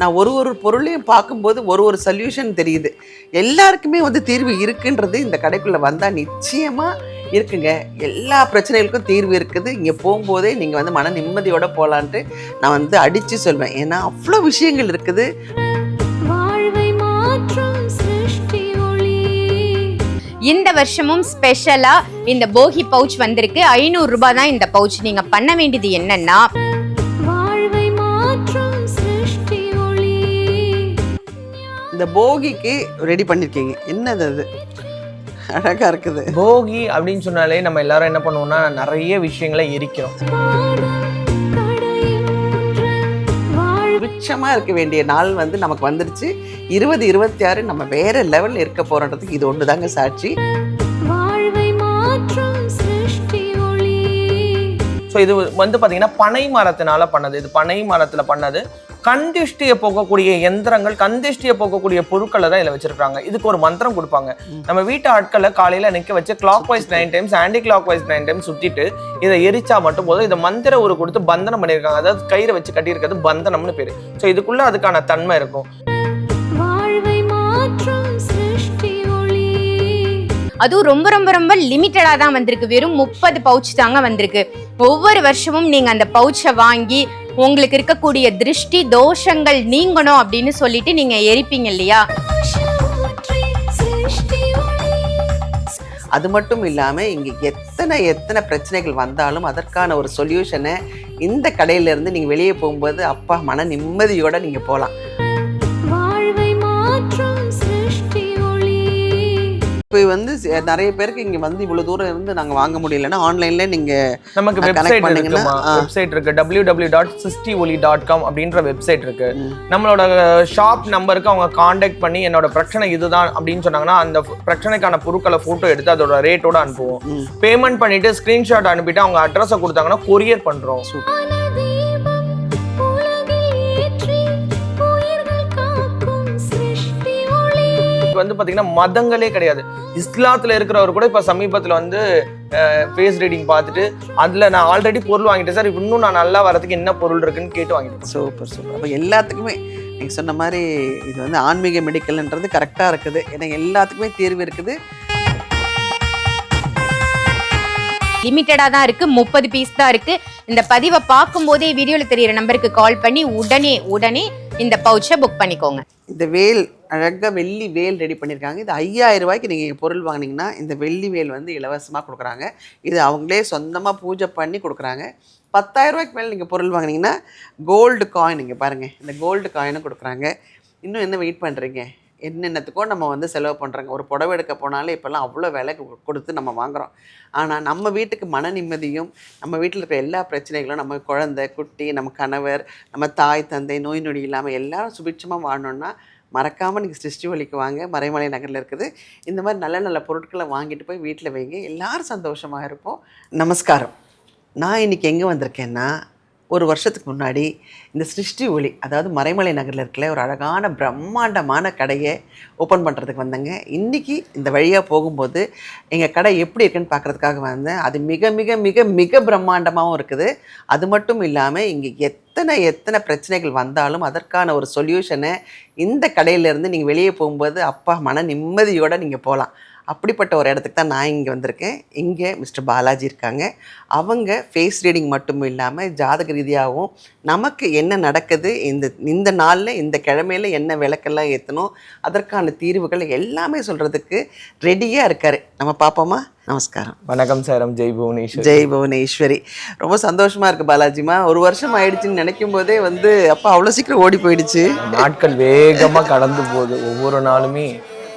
நான் ஒரு ஒரு பொருளையும் பார்க்கும்போது ஒரு ஒரு சொல்யூஷன் தெரியுது. எல்லாருக்குமே வந்து தீர்வு இருக்குன்றது இந்த கடைக்குள்ளே வந்தால் நிச்சயமாக இருக்குங்க. எல்லா பிரச்சனைகளுக்கும் தீர்வு இருக்குது. இங்கே போகும்போதே நீங்கள் வந்து மன நிம்மதியோட போகலான்ட்டு நான் வந்து அடித்து சொல்வேன். ஏன்னா அவ்வளோ விஷயங்கள் இருக்குது. வாழ்வை மாற்றும் சிருஷ்டி ஒளி. இந்த வருஷமும் ஸ்பெஷலா இந்த போகி பவுச் வந்திருக்கு. ஐநூறு ரூபாய் தான் இந்த பவுச் நீங்க பண்ண வேண்டியது என்னன்னா இந்த போகிக்கு ரெடி பண்ணியிருக்கீங்க என்னது அது? அழகாக இருக்குது. போகி அப்படின்னு சொன்னாலே நம்ம எல்லாரும் என்ன பண்ணுவோம்னா நிறைய விஷயங்களை எரிக்கிறோம். சுபிட்சமாக இருக்க வேண்டிய நாள் வந்து நமக்கு வந்துருச்சு. இருபது இருபத்தி ஆறு நம்ம வேற லெவலில் இருக்க போகிறோன்றதுக்கு இது ஒன்று தாங்க சாட்சி. ஸோ இது வந்து பார்த்தீங்கன்னா பனை மரத்தினால பண்ணது. இது பனை மரத்தில் பண்ணது. கந்திஷ்டியை போக்கக்கூடிய எந்திரங்கள் கந்திஷ்டியை போக்கக்கூடிய பொருட்களை தான் இதில் வச்சிருக்காங்க. இதுக்கு ஒரு மந்திரம் கொடுப்பாங்க. நம்ம வீட்டு ஆட்களை காலையில் நிற்க வச்சு clockwise nine times anticlockwise nine times சுற்றிட்டு இதை எரிச்சா மட்டும் போதும். இதை மந்திர ஒரு கொடுத்து பந்தனம் பண்ணியிருக்காங்க. அதாவது கயிறை வச்சு கட்டியிருக்கிறது பந்தனம்னு பேர். ஸோ இதுக்குள்ள அதுக்கான தன்மை இருக்கும். அதுவும் ரொம்ப ரொம்ப ரொம்ப லிமிட்டடா தான் வந்திருக்கு. வெறும் முப்பது பவுச் தாங்க வந்திருக்கு. ஒவ்வொரு வருஷமும் நீங்க அந்த பவுச்சை வாங்கி உங்களுக்கு இருக்கக்கூடிய திருஷ்டி தோஷங்கள் நீங்கணும் அப்படின்னு சொல்லிட்டு நீங்க எரிப்பீங்க இல்லையா? அது மட்டும் இல்லாமல் இங்கே எத்தனை எத்தனை பிரச்சனைகள் வந்தாலும் அதற்கான ஒரு சொல்யூஷனை இந்த கடையிலேருந்து நீங்கள் வெளியே போகும்போது அப்பா மன நிம்மதியோட நீங்கள் போகலாம் இப்போ வந்து நிறைய பேருக்கு இங்கே வந்து இவ்வளோ தூரம் இருந்து நாங்கள் வாங்க முடியலன்னா ஆன்லைனில் நீங்கள் நமக்கு வெப்சைட் பண்ணீங்கன்னா. வெப்சைட் இருக்கு டபிள்யூ டபிள்யூ டாட் சிஸ்டி ஒலி டாட் காம் அப்படின்ற வெப்சைட் இருக்கு. நம்மளோட ஷாப் நம்பருக்கு அவங்க காண்டாக்ட் பண்ணி என்னோட பிரச்சனை இதுதான் அப்படின்னு சொன்னாங்கன்னா அந்த பிரச்சனைக்கான பொருட்களை போட்டோ எடுத்து அதோட ரேட்டோட அனுப்புவோம். பேமெண்ட் பண்ணிட்டு ஸ்கிரீன்ஷாட் அனுப்பிட்டு அவங்க அட்ரஸை கொடுத்தாங்கன்னா கொரியர் பண்றோம் தீபம் வந்து பார்த்தீங்கன்னா மதங்களே கிடையாது. இஸ்லாத்தில் இருக்கிறவர் கூட இப்போ சமீபத்தில் வந்து ஃபேஸ் ரீடிங் பார்த்துட்டு அதில் நான் ஆல்ரெடி பொருள் வாங்கிட்டேன் சார். இன்னும் நான் நல்லா வரதுக்கு என்ன பொருள் இருக்குன்னு கேட்டு வாங்கிட்டேன். சூப்பர் சூப்பர் அப்போ எல்லாத்துக்குமே நீங்கள் சொன்ன மாதிரி இது வந்து ஆன்மீக மெடிக்கல்ன்றது கரெக்டாக இருக்குது. ஏன்னா எல்லாத்துக்குமே தீர்வு இருக்குது. லிமிட்டடா தான் இருக்கு. முப்பது பீஸ் தான் இருக்கு. இந்த பதிவை பார்க்கும் போதே வீடியோல தெரியுற நம்பருக்கு கால் பண்ணி உடனே உடனே இந்த பவுச்சை புக் பண்ணிக்கோங்க. இந்த வேல் அழகாக வெள்ளி வேல் ரெடி பண்ணியிருக்காங்க இது ஐயாயிரம் ரூபாய்க்கு நீங்கள் பொருள் வாங்குனீங்கன்னா இந்த வெள்ளி வேல் வந்து இலவசமாக கொடுக்குறாங்க. இது அவங்களே சொந்தமாக பூஜை பண்ணி கொடுக்குறாங்க. பத்தாயிரம் ரூபாய்க்கு மேலே நீங்கள் பொருள் வாங்குனீங்கன்னா கோல்டு காயின் நீங்கள் பாருங்கள் இந்த கோல்டு காயினும் கொடுக்குறாங்க. இன்னும் என்ன வெயிட் பண்ணுறீங்க என்னென்னத்துக்கோ நம்ம வந்து செலவு பண்ணுறோங்க ஒரு புடவை எடுக்க போனாலே இப்போல்லாம் அவ்வளோ விலை கொடுத்து நம்ம வாங்குறோம். ஆனால் நம்ம வீட்டுக்கு மன நிம்மதியும் நம்ம வீட்டில் இருக்கிற எல்லா பிரச்சனைகளும் நம்ம குழந்தை குட்டி நம்ம கணவர் நம்ம தாய் தந்தை நோய் நொடி இல்லாமல் எல்லாரும் சுபிட்சமாக வாழணும்னா மறக்காமல் நீங்கள் சிருஷ்டி வழிக்கு வாங்க. மறைமலை நகரில் இருக்குது. இந்த மாதிரி நல்ல நல்ல பொருட்களை வாங்கிட்டு போய் வீட்டில் வைங்க. எல்லாரும் சந்தோஷமாக இருப்போம். நமஸ்காரம். நான் இன்னைக்கு எங்கே வந்திருக்கேன்னா ஒரு வருஷத்துக்கு முன்னாடி இந்த சிருஷ்டி ஒளி அதாவது மறைமலை நகரில் இருக்கல ஒரு அழகான பிரம்மாண்டமான கடையை ஓப்பன் பண்ணுறதுக்கு வந்தேங்க. இன்றைக்கி இந்த வழியாக போகும்போது எங்கள் கடை எப்படி இருக்குன்னு பார்க்குறதுக்காக வந்தேன். அது மிக மிக மிக மிக பிரம்மாண்டமாகவும் இருக்குது. அது மட்டும் இல்லாமல் இங்கே எத்தனை எத்தனை பிரச்சனைகள் வந்தாலும் அதற்கான ஒரு சொல்யூஷனை இந்த கடையிலேருந்து நீங்கள் வெளியே போகும்போது அப்பா மன நிம்மதியோடு நீங்கள் போகலாம். அப்படிப்பட்ட ஒரு இடத்துக்கு தான் நான் இங்கே வந்திருக்கேன். இங்கே மிஸ்டர் பாலாஜி இருக்காங்க. அவங்க ஃபேஸ் ரீடிங் மட்டும் இல்லாமல் ஜாதக ரீதியாகவும் நமக்கு என்ன நடக்குது இந்த இந்த நாளில் இந்த கிழமையில் என்ன விளக்கெல்லாம் ஏற்றணும் அதற்கான தீர்வுகள் எல்லாமே சொல்கிறதுக்கு ரெடியாக இருக்கார். நம்ம பார்ப்போமா? நமஸ்காரம். வணக்கம் சாரம் ஜெய் புவனேஸ்வர் ஜெய் புவனேஸ்வரி ரொம்ப சந்தோஷமா இருக்கு பாலாஜிமா. ஒரு வருஷம் ஆயிடுச்சுன்னு நினைக்கும் போதே வந்து அப்பா அவ்வளோ சீக்கிரம் ஓடி போயிடுச்சு. நாட்கள் வேகமா கடந்து போகுது. ஒவ்வொரு நாளுமே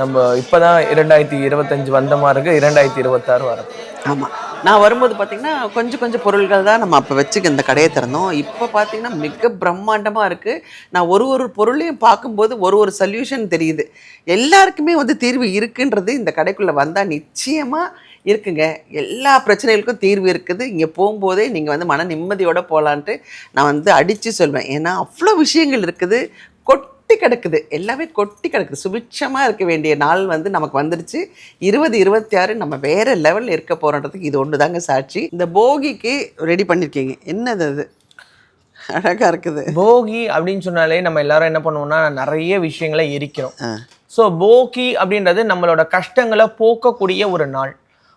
நம்ம இப்பதான் இரண்டாயிரத்தி இருபத்தஞ்சு வந்த மாதிரி இருக்கு இரண்டாயிரத்தி இருபத்தாறு வரும். ஆமாம் நான் வரும்போது பார்த்தீங்கன்னா கொஞ்சம் கொஞ்சம் பொருள்கள் தான் நம்ம அப்போ வச்சுக்க இந்த கடையை திறந்தோம். இப்போ பார்த்தீங்கன்னா மிக பிரம்மாண்டமாக இருக்குது நான் ஒரு ஒரு பொருளையும் பார்க்கும்போது ஒரு ஒரு சொல்யூஷன் தெரியுது. எல்லாருக்குமே வந்து தீர்வு இருக்குன்றது இந்த கடைக்குள்ளே வந்தால் நிச்சயமாக இருக்குங்க. எல்லா பிரச்சனைகளுக்கும் தீர்வு இருக்குது. இங்கே போகும்போதே நீங்கள் வந்து மன நிம்மதியோடு போகலான்ட்டு நான் வந்து அடித்து சொல்வேன். ஏன்னா அவ்வளோ விஷயங்கள் இருக்குது. கொட் கொட்டி கிடக்குது. எல்லாமே கொட்டி கிடக்குது. சுபிட்சமாக இருக்க வேண்டிய நாள் வந்து நமக்கு வந்துருச்சு. இருபது இருபத்தி ஆறு நம்ம வேற லெவலில் இருக்க போகிறோன்றதுக்கு இது ஒன்று தாங்க சாட்சி. இந்த போகிக்கு ரெடி பண்ணியிருக்கீங்க என்னது அது? அழகா இருக்குது. போகி அப்படின்னு சொன்னாலே நம்ம எல்லாரும் என்ன பண்ணுவோம்னா நிறைய விஷயங்களை எரிக்கிறோம். ஸோ போகி அப்படின்றது நம்மளோட கஷ்டங்களை போக்கக்கூடிய ஒரு நாள்.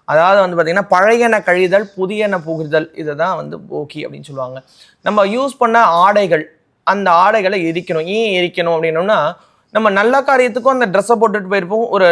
அதாவது வந்து பார்த்தீங்கன்னா பழையன கழிதல் புதியன புகுதல் இதை தான் வந்து போகி அப்படின்னு சொல்லுவாங்க. நம்ம யூஸ் பண்ண ஆடைகள் அந்த ஆடைகளை எரிக்கணும். ஏன் எரிக்கணும் அப்படின்னோம்னா நம்ம நல்ல காரியத்துக்கும் அந்த ட்ரெஸ்ஸை போட்டுட்டு போயிருப்போம். ஒரு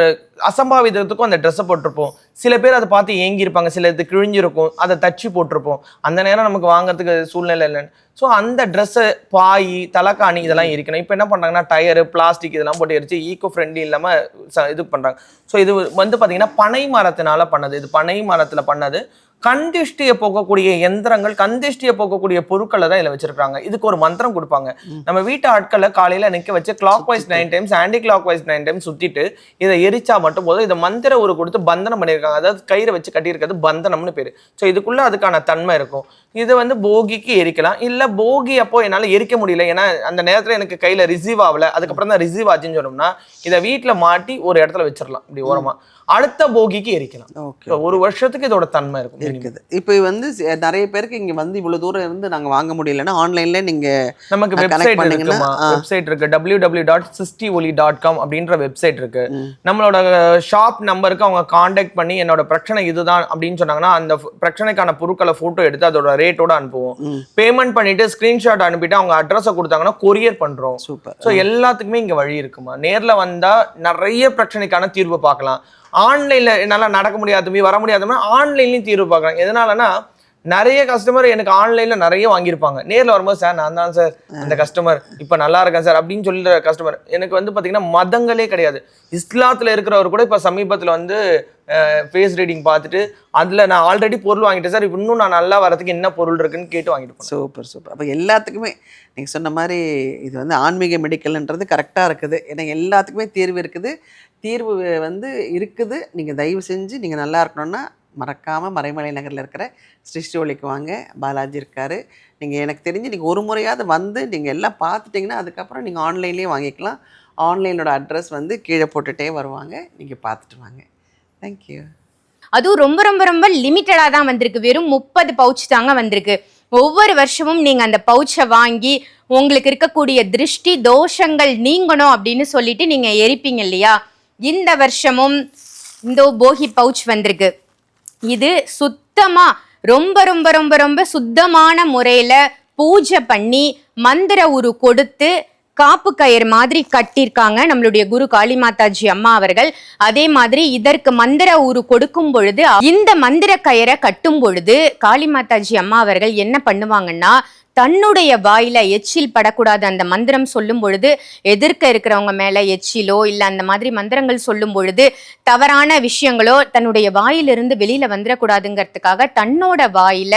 அசம்பாவிதத்துக்கும் அந்த ட்ரெஸ்ஸை போட்டிருப்போம். சில பேர் அதை பார்த்து ஏங்கியிருப்பாங்க. சில இது கிழிஞ்சிருக்கும். அதை தச்சு போட்டிருப்போம். அந்த நேரம் நமக்கு வாங்குறதுக்கு சூழ்நிலை இல்லைன்னு. ஸோ அந்த ட்ரெஸ்ஸு பாய் தலைக்காணி இதெல்லாம் இருக்கணும் இப்போ என்ன பண்ணுறாங்கன்னா டயரு பிளாஸ்டிக் இதெல்லாம் போட்டு எரிச்சு ஈக்கோ ஃப்ரெண்ட்லி இல்லாமல் இது பண்ணுறாங்க ஸோ இது வந்து பார்த்திங்கன்னா பனை மரத்தினால பண்ணது. இது பனை மரத்தில் பண்ணது. கண்டிஷ்டியை போக்கக்கூடிய எந்திரங்கள் கந்திஷ்டியை போக்கக்கூடிய பொருட்களை தான் இதில் வச்சிருக்காங்க. இதுக்கு ஒரு மந்திரம் கொடுப்பாங்க. நம்ம வீட்டு ஆட்களை காலையில் நிற்க வச்சு clockwise nine times anticlockwise nine times சுற்றிட்டு இதை எரிச்சா மட்டும் போதும். இதை மந்திர ஒரு கொடுத்து பந்தனம் பண்ணியிருக்காங்க. அதாவது கயிறை வச்சு கட்டியிருக்கிறது பந்தனம்னு பேர். ஸோ இதுக்குள்ள அதுக்கான தன்மை இருக்கும். இது வந்து போகிக்கு எரிக்கலாம். இல்லை போகி அப்போ என்னால் எரிக்க முடியல. ஏன்னா அந்த நேரத்தில் எனக்கு கையில் ரிசீவ் ஆகல. அதுக்கப்புறம் தான் ரிசீவ் ஆச்சுன்னு சொன்னோம்னா இதை வீட்டில் மாட்டி ஒரு இடத்துல வச்சிடலாம். இப்படி ஓரமா. அடுத்த போகிக்கு எரிக்கலாம். ஓகே. ஒரு வருஷத்துக்கு இதோட தன்மை இருக்கும் இருக்குது. இப்போ வந்து நிறைய பேருக்கு இங்க வந்து இவ்வளவு தூரம் இருந்து நாங்க வாங்க முடியலன்னா ஆன்லைன்ல நீங்க நமக்கு வெப்சைட் இருக்குமா. வெப்சைட் இருக்கு டபிள்யூ டபிள்யூ டாட் சிஸ்டி ஒலி டாட் காம் அப்படின்ற வெப்சைட் இருக்கு. நம்மளோட ஷாப் நம்பருக்கு அவங்க காண்டாக்ட் பண்ணி என்னோட பிரச்சனை இதுதான் அப்படின்னு சொன்னாங்கன்னா அந்த பிரச்சனைக்கான பொருட்களை போட்டோ எடுத்து அதோட ரேட்டோட அனுப்புவோம். பேமெண்ட் பண்ணிட்டு ஸ்கிரீன்ஷாட் அனுப்பிட்டு அவங்க அட்ரஸை கொடுத்தாங்கன்னா கொரியர் பண்றோம். சூப்பர். ஸோ எல்லாத்துக்குமே இங்க வழி இருக்குமா? நேர்ல வந்தா நிறைய பிரச்சனைக்கான தீர்வு பார்க்கலாம். ஆன்லைன்ல என்னால நடக்க முடியாது வர முடியாதுன்னா ஆன்லைன்லயும் தீர்வு பார்க்கலாம். எதனாலனா நிறைய கஸ்டமர் எனக்கு ஆன்லைன்ல நிறைய வாங்கியிருப்பாங்க. நேர்ல வரும்போது சார் நான் தான் சார் அந்த கஸ்டமர் இப்ப நல்லா இருக்கேன் சார் அப்படின்னு சொல்லிற கஸ்டமர் எனக்கு வந்து பாத்தீங்கன்னா மதங்களே கிடையாது. இஸ்லாத்துல இருக்கிறவர் கூட இப்ப சமீபத்துல வந்து ஃபேஸ் ரீடிங் பார்த்துட்டு அதுல நான் ஆல்ரெடி பொருள் வாங்கிட்டேன் சார். இப்ப இன்னும் நான் நல்லா வரதுக்கு என்ன பொருள் இருக்குன்னு கேட்டு வாங்கிட்டு சூப்பர் சூப்பர். அப்போ எல்லாத்துக்குமே நீங்கள் சொன்ன மாதிரி இது வந்து ஆன்மீக மெடிக்கல்ன்றது கரெக்டாக இருக்குது. ஏன்னா எல்லாத்துக்குமே தீர்வு இருக்குது. தீர்வு வந்து இருக்குது. நீங்கள் தயவு செஞ்சு நீங்கள் நல்லா இருக்கணும்னா மறக்காமல் மறைமலை நகரில் இருக்கிற ஸ்ரீஸ்டோலிக்கு வாங்க. பாலாஜி இருக்கார். நீங்கள் எனக்கு தெரிஞ்சு நீங்கள் ஒரு முறையாவது வந்து நீங்கள் எல்லாம் பார்த்துட்டிங்கன்னா அதுக்கப்புறம் நீங்கள் ஆன்லைன்லேயே வாங்கிக்கலாம். ஆன்லைனோட அட்ரஸ் வந்து கீழே போட்டுகிட்டே வருவாங்க. நீங்கள் பார்த்துட்டு வாங்க. தேங்க்யூ அதுவும் ரொம்ப ரொம்ப ரொம்ப லிமிட்டடாக தான் வந்திருக்கு. வெறும் முப்பது பவுச் தாங்க வந்திருக்கு. ஒவ்வொரு வருஷமும் நீங்கள் அந்த பவுச்சை வாங்கி உங்களுக்கு இருக்கக்கூடிய திருஷ்டி தோஷங்கள் நீங்கணும் அப்படின்னு சொல்லிட்டு நீங்கள் எரிப்பீங்க இல்லையா? இந்த வருஷமும் இந்த போகி பவுச் வந்திருக்கு. இது சுத்தமா ரொம்ப ரொம்ப ரொம்ப ரொம்ப சுத்தமான முறையில பூஜை பண்ணி மந்திர உரு கொடுத்து காப்பு கயிறு மாதிரி கட்டியிருக்காங்க நம்மளுடைய குரு காளிமாதாஜி அம்மா அவர்கள். அதே மாதிரி இதற்கு மந்திர உரு கொடுக்கும் பொழுது இந்த மந்திர கயிறை கட்டும் பொழுது காளிமாதாஜி அம்மா அவர்கள் என்ன பண்ணுவாங்கன்னா தன்னுடைய வாயில எச்சில் படக்கூடாது. அந்த மந்திரம் சொல்லும் பொழுது எதிர்க்க இருக்கிறவங்க மேல எச்சிலோ இல்ல அந்த மாதிரி மந்திரங்கள் சொல்லும் பொழுது தவறான விஷயங்களோ தன்னுடைய வாயிலிருந்து வெளியில வந்துடக்கூடாதுங்கிறதுக்காக தன்னோட வாயில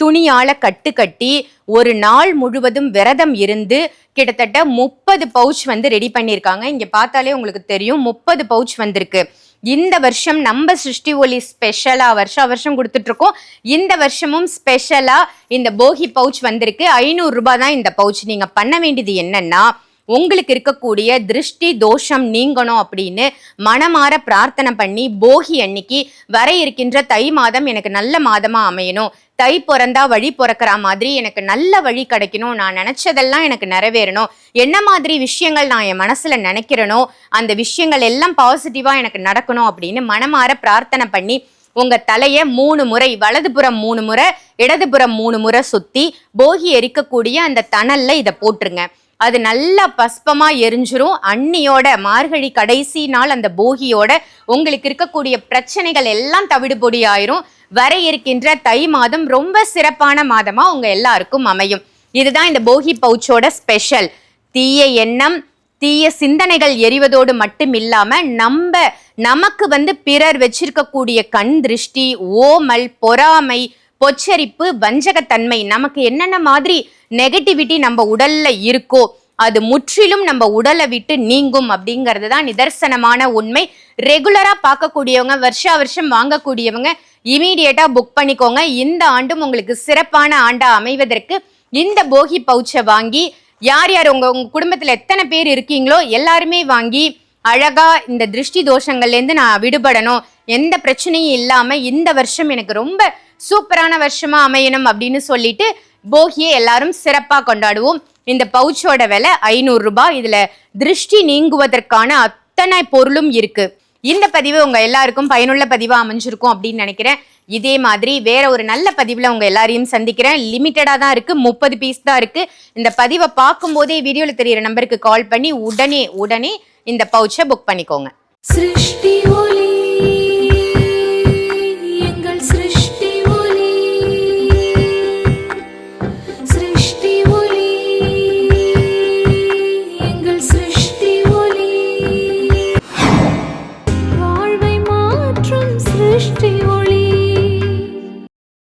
துணியால கட்டு கட்டி ஒரு நாள் முழுவதும் விரதம் இருந்து கிட்டத்தட்ட முப்பது பவுச் வந்து ரெடி பண்ணியிருக்காங்க. இங்க பார்த்தாலே உங்களுக்கு தெரியும் முப்பது பவுச் வந்திருக்கு. இந்த வருஷம் நம்ம சிருஷ்டி ஒலி ஸ்பெஷலாக வருஷம் வருஷம் கொடுத்துட்ருக்கோம். இந்த வருஷமும் ஸ்பெஷலாக இந்த போகி பவுச் வந்திருக்கு. ஐநூறுரூபா தான் இந்த பவுச் நீங்கள் பண்ண வேண்டியது என்னென்னா உங்களுக்கு இருக்கக்கூடிய திருஷ்டி தோஷம் நீங்கணும் அப்படின்னு மனமாற பிரார்த்தனை பண்ணி போகி அன்னைக்கு வர இருக்கின்ற தை மாதம் எனக்கு நல்ல மாதமா அமையணும். தை பிறந்தா வழி பிறக்கிற மாதிரி எனக்கு நல்ல வழி கிடைக்கணும். நான் நினைச்சதெல்லாம் எனக்கு நிறைவேறணும். என்ன மாதிரி விஷயங்கள் நான் என் மனசுல நினைக்கிறேனோ அந்த விஷயங்கள் எல்லாம் பாசிட்டிவா எனக்கு நடக்கணும் அப்படின்னு மனமாற பிரார்த்தனை பண்ணி உங்க தலைய மூணு முறை வலதுபுறம் மூணு முறை இடதுபுறம் மூணு முறை சுத்தி போகி எரிக்கக்கூடிய அந்த தணல்ல இதை போட்டுருங்க. அது நல்லா பஸ்பமா எரிஞ்சிரும். அன்னியோட மார்கழி கடைசி நாள் அந்த போகியோட உங்களுக்கு இருக்கக்கூடிய பிரச்சனைகள் எல்லாம் தவிடுபொடி ஆயிரும். வர இருக்கின்ற தை மாதம் ரொம்ப சிறப்பான மாதமா உங்க எல்லாருக்கும் அமையும். இதுதான் இந்த போகி பவுச்சோட ஸ்பெஷல். தீய எண்ணம் தீய சிந்தனைகள் எரிவதோடு மட்டும் இல்லாம நம்ம நமக்கு வந்து பிறர் வச்சிருக்கக்கூடிய கண் திருஷ்டி ஓமல் பொறாமை பொச்சரிப்பு வஞ்சகத்தன்மை நமக்கு என்னென்ன மாதிரி நெகட்டிவிட்டி நம்ம உடல்ல இருக்கோ அது முற்றிலும் நம்ம உடலை விட்டு நீங்கும் அப்படிங்கிறது தான் நிதர்சனமான உண்மை. ரெகுலரா பார்க்கக்கூடியவங்க வருஷா வருஷம் வாங்கக்கூடியவங்க இமீடியட்டா புக் பண்ணிக்கோங்க. இந்த ஆண்டும் உங்களுக்கு சிறப்பான ஆண்டா அமைவதற்கு இந்த போகி பவுச்சை வாங்கி யார் யார் உங்க உங்க குடும்பத்துல எத்தனை பேர் இருக்கீங்களோ எல்லாருமே வாங்கி அழகா இந்த திருஷ்டி தோஷங்கள்லேருந்து நான் விடுபடணும். எந்த பிரச்சனையும் இல்லாம இந்த வருஷம் எனக்கு ரொம்ப சூப்பரான வருஷமா அமையணும் அப்படின்னு சொல்லிட்டு போகியை எல்லாரும் சிறப்பாக கொண்டாடுவோம். இந்த பவுச்சோட விலை ஐநூறு ரூபாய். இதுல திருஷ்டி நீங்குவதற்கான அத்தனை பொருளும் இருக்கு. இந்த பதிவு உங்க எல்லாருக்கும் பயனுள்ள பதிவா அமைஞ்சிருக்கும் அப்படின்னு நினைக்கிறேன். இதே மாதிரி வேற ஒரு நல்ல பதிவில் உங்கள் எல்லாரையும் சந்திக்கிறேன். லிமிட்டடாக தான் இருக்குது முப்பது பீஸ் தான் இருக்குது இந்த பதிவை பார்க்கும்போதே வீடியோவில் தெரியிற நம்பருக்கு கால் பண்ணி உடனே உடனே இந்த பவுச்சை புக் பண்ணிக்கோங்க. சிருஷ்டி